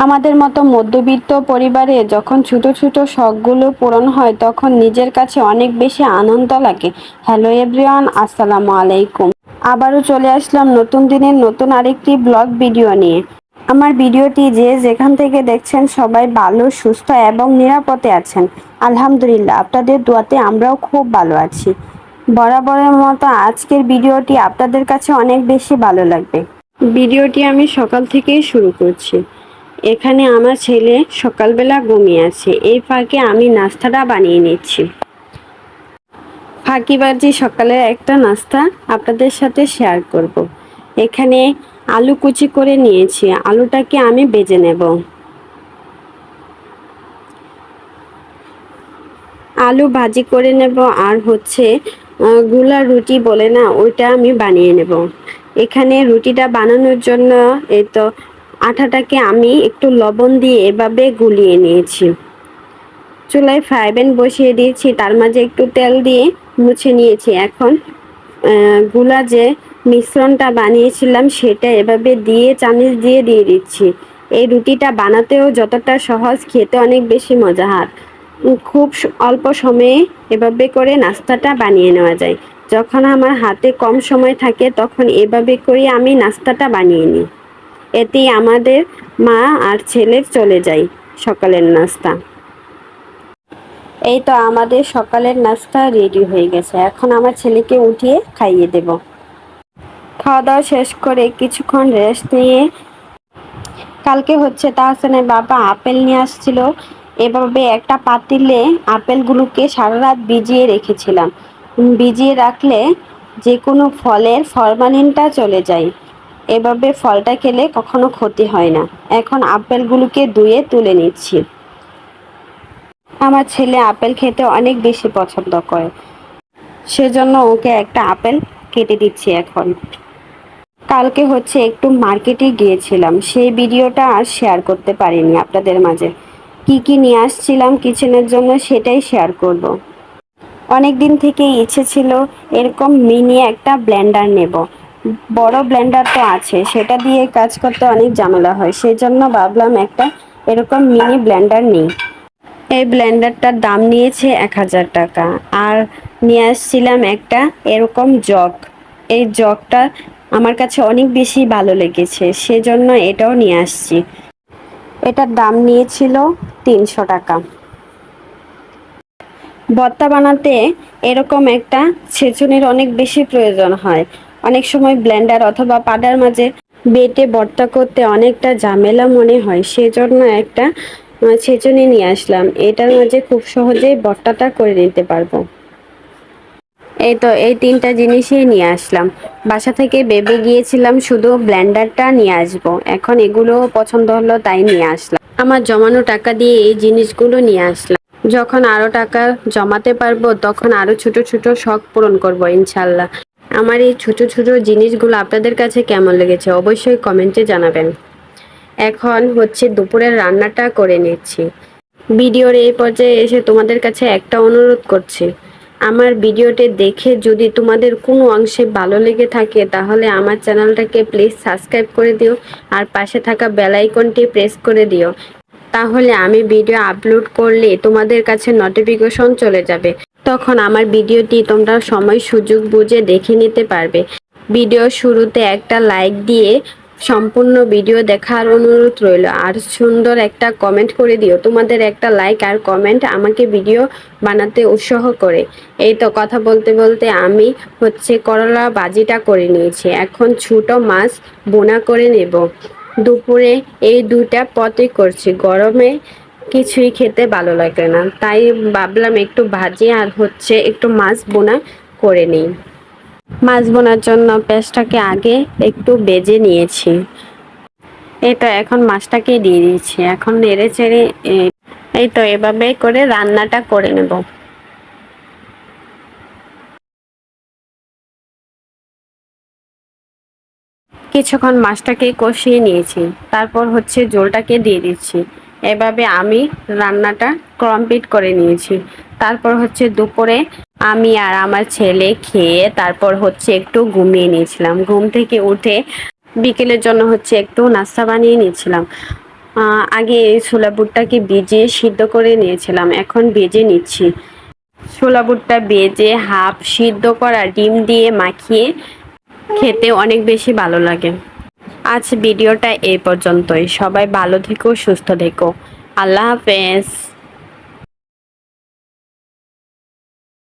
আমাদের মতো মধ্যবিত্ত পরিবারে যখন ছোট ছোট শখগুলো পূরণ হয়, তখন নিজের কাছে অনেক বেশি আনন্দ লাগে। হ্যালো এভরিওয়ান আসসালামু আলাইকুম। আবারও চলে আসলাম নতুন দিনের নতুন আরেকটি ব্লগ ভিডিও নিয়ে। আমার ভিডিওটি যে যেখান থেকে দেখছেন সবাই ভালো, সুস্থ এবং নিরাপদে আছেন। আলহামদুলিল্লাহ, আপনাদের দোয়াতে আমরাও খুব ভালো আছি। বরাবরের মতো আজকের ভিডিওটি আপনাদের কাছে অনেক বেশি ভালো লাগবে। ভিডিওটি আমি সকাল থেকেই শুরু করছি। এখানে আমার ছেলে সকালবেলা ঘুমিয়ে আছে। এই ফাঁকে আমি নাস্তাটা বানিয়ে নিচ্ছি। ফাঁকিবাজি সকালের একটা নাস্তা আপনাদের সাথে শেয়ার করব। এখানে আলু কুচি করে নিয়েছি। আলুটাকে আমি বেজে নেব। আলু ভাজি করে নেব আর হচ্ছে গুলা রুটি বলে না, ওইটা আমি বানিয়ে নেব। এখানে রুটিটা বানানোর জন্য এই তো আটাটাকে আমি একটু লবণ দিয়ে এভাবে গুলিয়ে নিয়েছি। চুলায় ফ্রাই প্যান বসিয়ে দিয়েছি, তার মাঝে একটু তেল দিয়ে মুছে নিয়েছি। এখনগুলা যে মিশ্রণটা বানিয়েছিলাম, সেটা এভাবে দিয়ে চামিচ দিয়ে দিয়ে দিচ্ছি। এই রুটিটা বানাতেও যতটা সহজ, খেতে অনেক বেশি মজাহার খুব অল্প সময়ে এভাবে করে নাস্তাটা বানিয়ে নেওয়া যায়। যখন আমার হাতে কম সময় থাকে, তখন এভাবে করে আমি নাস্তাটা বানিয়ে নিই। এতেই আমাদের মা আর ছেলের চলে যায় সকালের নাস্তা। এই তো আমাদের সকালের নাস্তা রেডি হয়ে গেছে। এখন আমার ছেলেকে উঠিয়ে খাইয়ে দেব। খাওয়া দাওয়া শেষ করে কিছুক্ষণ রেস্ট নিয়ে কালকে হচ্ছে তাহসানের বাবা আপেল নিয়ে আসছিল। এভাবে একটা পাতিলে আপেলগুলোকে সারা রাত ভিজিয়ে রেখেছিলাম। ভিজিয়ে রাখলে যে কোনো ফলের ফরমালিনটা চলে যায়। এভাবে ফলটা খেলে কখনো ক্ষতি হয় না। এখন আপেলগুলোকে ধুয়ে তুলে নিচ্ছি। আমার ছেলে আপেল খেতে অনেক বেশি পছন্দ করে। সেজন্য ওকে একটা আপেল কেটে দিচ্ছি এখন। কালকে হচ্ছে একটু মার্কেটে গিয়েছিলাম। সেই ভিডিওটা আর শেয়ার করতে পারিনি আপনাদের মাঝে। কি কি নিয়ে আসছিলাম কিচেনের জন্য সেটাই শেয়ার করব। অনেক দিন থেকে ইচ্ছে ছিল এরকম মিনি একটা ব্লেন্ডার নেব। বড় ব্লেন্ডার তো আছে, সেটা দিয়ে কাজ করতে অনেক ঝামেলা হয়। সেই জন্য ভাবলাম একটা এরকম মিনি ব্লেন্ডার নিই। এই ব্লেন্ডারটার দাম নিয়েছে এক হাজার টাকা। আর নিয়ে আসছিলাম একটা এরকম জগ। এই জগটা আমার কাছে অনেক বেশি ভালো লেগেছে, সেজন্য এটাও নিয়ে আসছি। এটার দাম নিয়েছিল তিনশো টাকা। ভর্তা বানাতে এরকম একটা ছেঁচুনির অনেক বেশি প্রয়োজন হয়। অনেক সময় ব্লেন্ডার অথবা পাডার মাঝে বেটে ভর্তা করতে অনেকটা ঝামেলা মনে হয়। সেজন্য একটা ছেঁচুনি নিয়ে আসলাম। এটার মাঝে খুব সহজেই ভর্তাটা করে নিতে পারব। এই তো, এই তিনটা জিনিসই নিয়ে আসলাম। বাসা থেকে বেবে গিয়েছিলাম শুধু ব্লেন্ডারটা নিয়ে আসব। এখন এগুলো পছন্দ হলো তাই নিয়ে আসলাম। আমার জমানো টাকা দিয়ে এই জিনিসগুলো নিয়ে আসলাম। যখন আরও টাকা জমাতে পারব, তখন আরও ছোট ছোট শখ পূরণ করব, ইনশাল্লাহ। আমার এই ছোট ছোট জিনিসগুলো আপনাদের কাছে কেমন লেগেছে অবশ্যই কমেন্টে জানাবেন। এখন হচ্ছে দুপুরের রান্নাটা করে নিচ্ছি। ভিডিওর এই পর্যায়ে এসে তোমাদের কাছে একটা অনুরোধ করছি। আমার ভিডিওটি দেখে যদি তোমাদের কোনো অংশে ভালো লেগে থাকে তাহলে আমার চ্যানেলটাকে প্লিজ সাবস্ক্রাইব করে দিও আর পাশে থাকা বেলাইকনটি প্রেস করে দিও। তাহলে আমি ভিডিও আপলোড করলে তোমাদের কাছে নোটিফিকেশন চলে যাবে। তখন আমার ভিডিওটি তোমরা সময় সুযোগ বুঝে দেখে নিতে পারবে। ভিডিও শুরুতে একটা লাইক দিয়ে সম্পূর্ণ ভিডিও দেখার অনুরোধ রইল। আর সুন্দর একটা কমেন্ট করে দিও। তোমাদের একটা লাইক আর কমেন্ট আমাকে ভিডিও বানাতে উৎসাহ করে। এই তো কথা বলতে বলতে আমি হচ্ছে করলা বাজিটা করে নিয়েছি। এখন ছোট মাছ বোনা করে নেব। দুপুরে এই দুটা পথই করছি। গরমে কিছুই খেতে ভালো লাগে না। তাই ভাবলাম একটু ভাজি আর হচ্ছে একটু মাছ বোনা করে নিই। মাছ বোনার জন্য পেঁয়াজটাকে আগে একটু বেজে নিয়েছি। এটা এখন মাছটাকে দিয়ে দিয়েছি। এখন নেড়ে চেড়ে এই তো এভাবে করে রান্নাটা করে নেব। কিছুক্ষণ মাছটাকে কষিয়ে নিয়েছি। তারপর হচ্ছে জলটাকে দিয়ে দিচ্ছি। এভাবে আমি রান্নাটা কমপ্লিট করে নিয়েছি। তারপর হচ্ছে দুপুরে আমি আর আমার ছেলে খেয়ে তারপর হচ্ছে একটু ঘুমিয়ে নিয়েছিলাম। ঘুম থেকে উঠে বিকেলের জন্য হচ্ছে একটু নাস্তা বানিয়ে নিয়েছিলাম। আগে এই ছোলা বুটটাকে ভেজে সিদ্ধ করে নিয়েছিলাম। এখন ভেজে নিচ্ছি। ছোলা বুটটা ভেজে হাফ সিদ্ধ করা ডিম দিয়ে মাখিয়ে খেতে অনেক বেশি ভালো লাগে। আজ ভিডিওটা এই পর্যন্তই। সবাই ভালো থেকো সুস্থ থেকো। আল্লাহ হাফেজ।